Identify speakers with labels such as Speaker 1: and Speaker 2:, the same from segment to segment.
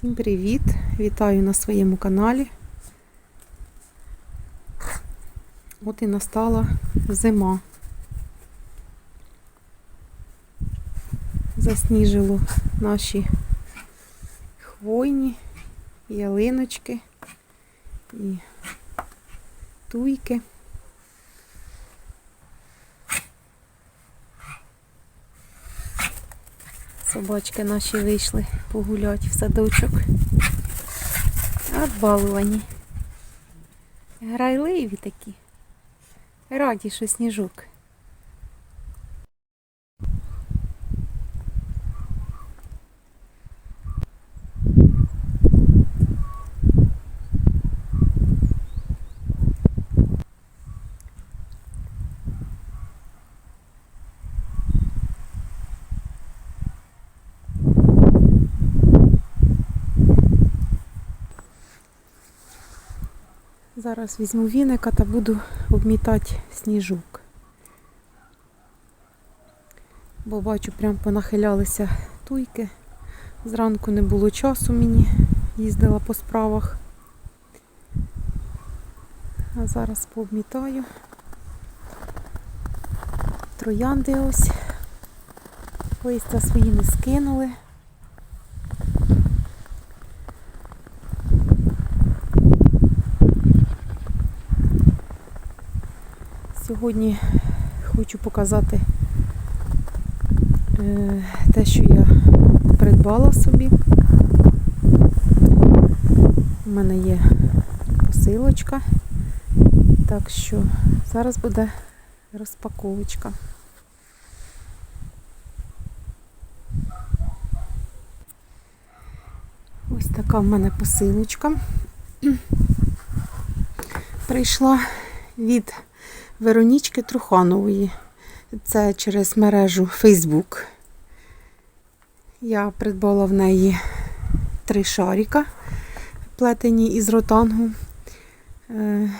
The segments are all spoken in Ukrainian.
Speaker 1: Всім привіт! Вітаю на своєму каналі. От і настала зима. Засніжило наші хвойні, ялиночки і туйки. Собачки наші вийшли погуляти в садочок. Отбалувані. Грайливі такі. Раді, що сніжок. Зараз візьму віника та буду обмітати сніжок. Бо бачу, прям понахилялися туйки. Зранку не було часу мені, їздила по справах. А зараз пообмітаю. Троянди ось. Листя свої не скинули. Сьогодні хочу показати е, те, що я придбала собі. У мене є посилочка, так що зараз буде розпаковочка. Ось така в мене посилочка. Прийшла від Веронічки Труханової. Це через мережу Facebook. Я придбала в неї три шарика, плетені із ротангу. Е,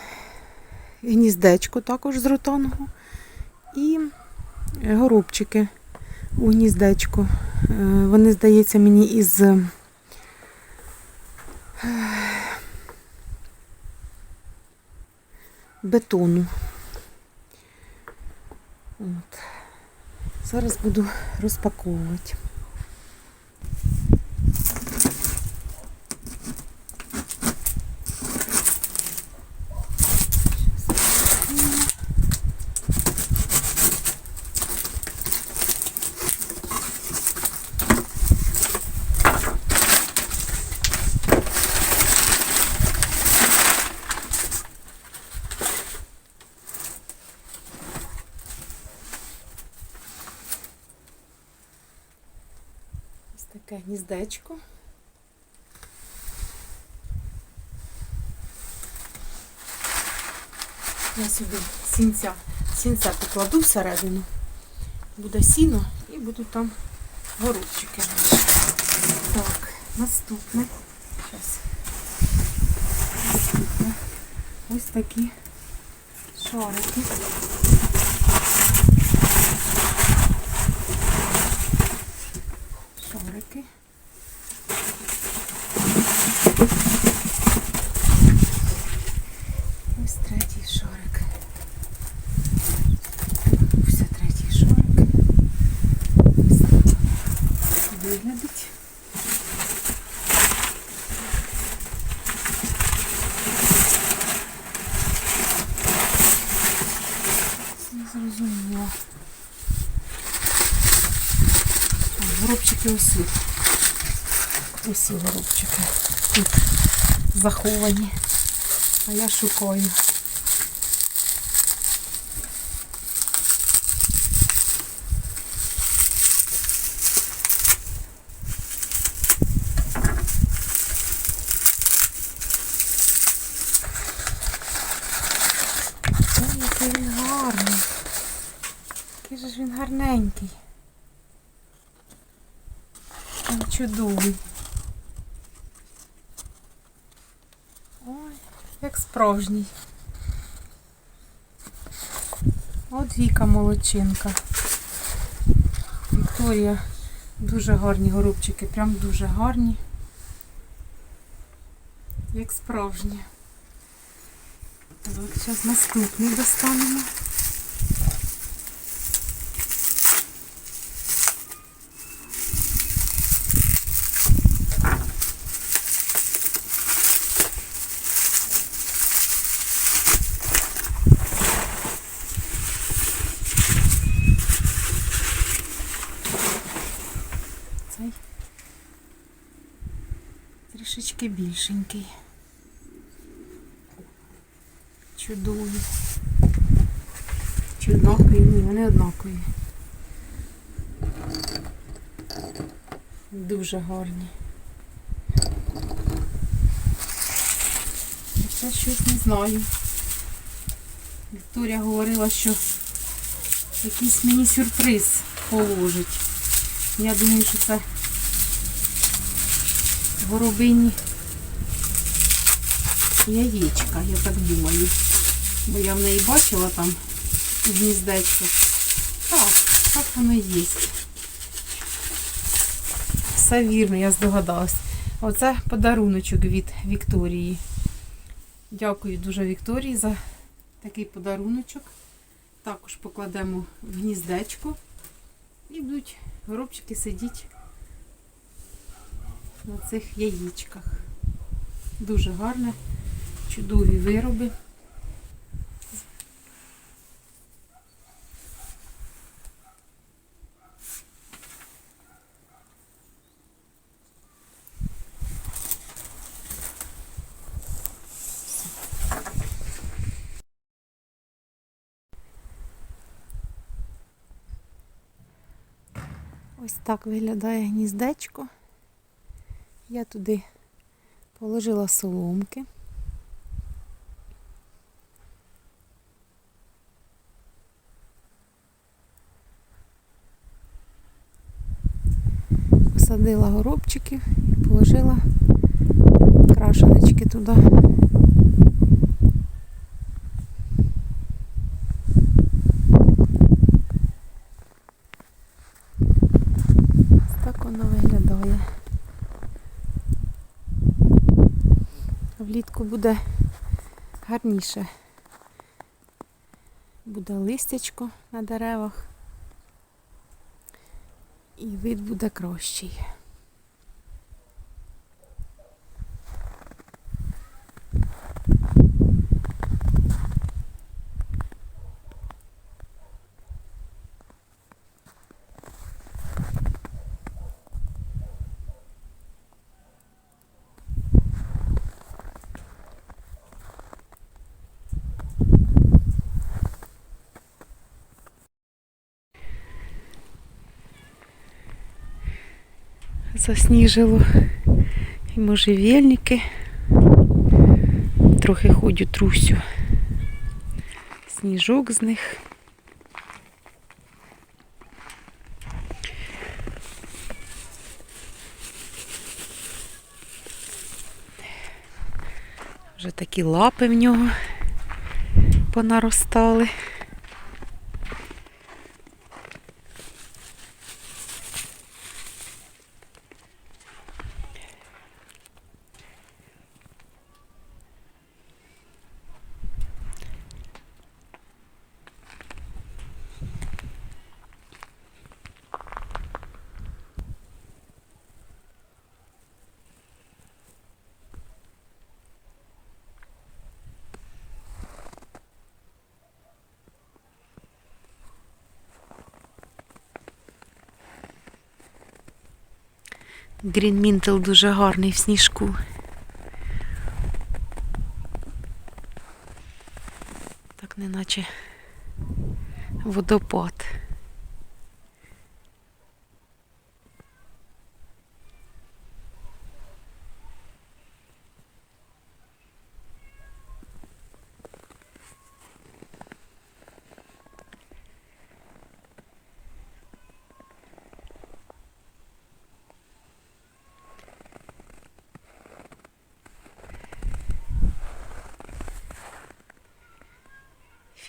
Speaker 1: Гніздечко також з ротангу. І горобчики у гніздечку. Е, Вони, здається, мені із е, бетону. От. Зараз буду розпаковувати. Таке гніздечко. Я сюди сінця, сінця покладу всередину. Буде сіно і будуть там горобчики. Так, наступне. Щас. Наступне. Ось такі шарики. Шарики. Ось третій шарик. Ось третій шарик. Ось так виглядить. Не зрозуміло. А, Горобчики усі. Усі горобчики тут заховані. А я шукаю. Чудовий. Ой, як справжній. От Віка молодчинка. Вікторія. Дуже гарні горобчики, прям дуже гарні. як справжнє. Так, зараз наступний достанемо. Трішечки більшенький. Чудові. Чи однакові? Ні, вони однакові. Дуже гарні. Це щось не знаю. Вікторія говорила, що якийсь мені сюрприз положить. Я думаю, що це горобині яєчка, я так думаю. Бо я в неї бачила там гніздечко. Так, так воно і є. Все вірно, я здогадалась. Оце подаруночок від Вікторії. Дякую дуже Вікторії за такий подаруночок. Також покладемо в гніздечко і будуть горобчики сидіти на цих яєчках. Дуже гарне, чудові вироби. Ось так виглядає гніздечко. Я туди положила соломки. Горобчиків і положила крашеночки туди. Так воно виглядає. Влітку буде гарніше. Буде листячко на деревах. І вид буде кращий. Засніжило. І можжевельники. Трохи ходю трусю. Сніжок з них. Вже такі лапи в нього понаростали. Грінмінтел дуже гарний в сніжку. Так неначе водопад.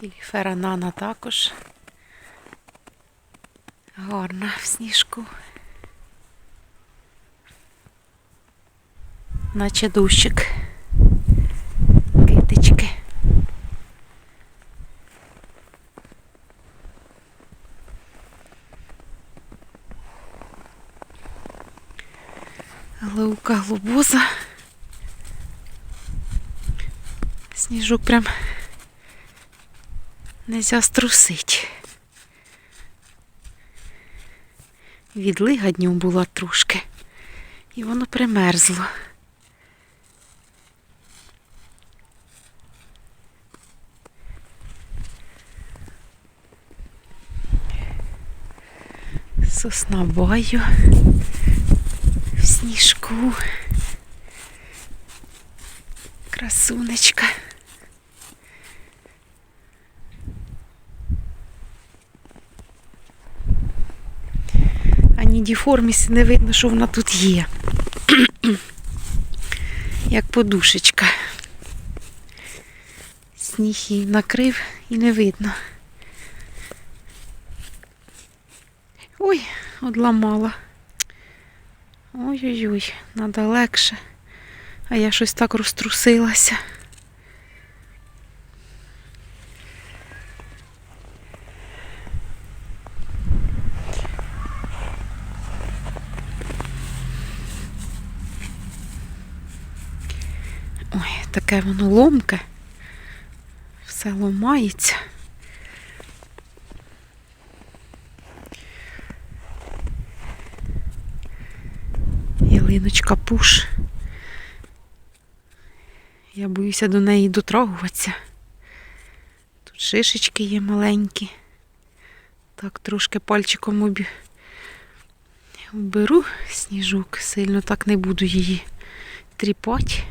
Speaker 1: Філіфера Нана також. Гарна в сніжку. Наче дущик. Китички. Глаука глубоза. Сніжок прям нельзя струсить. Відлига днем була трошки, і воно примерзло. Сосна баю в сніжку. Красунечка. Ані діформіс не видно, що вона тут є. Як подушечка. Сніг її накрив і не видно. Ой, одламала. Ой-ой-ой, надо легше. А я щось так розтрусилася. Ой, таке воно ломке. Все ломається. Ялиночка пуш. Я боюся до неї дотрагуватися. Тут шишечки є маленькі. Так, трошки пальчиком обі... оберу сніжок, сильно так не буду її тріпати.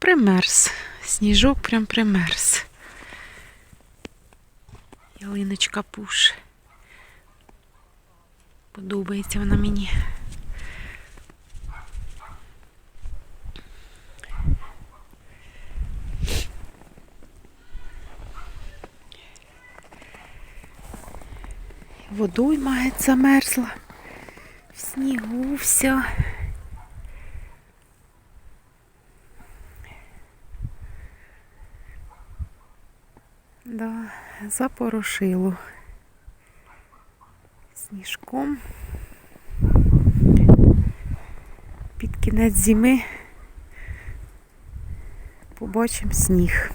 Speaker 1: Примерз. Сніжок прям примерз. Ялиночка пуш. Подобається вона мені. Водойма геть замерзла. В снігу вся. Да, запорошило сніжком. Під кінець зими побачимо сніг.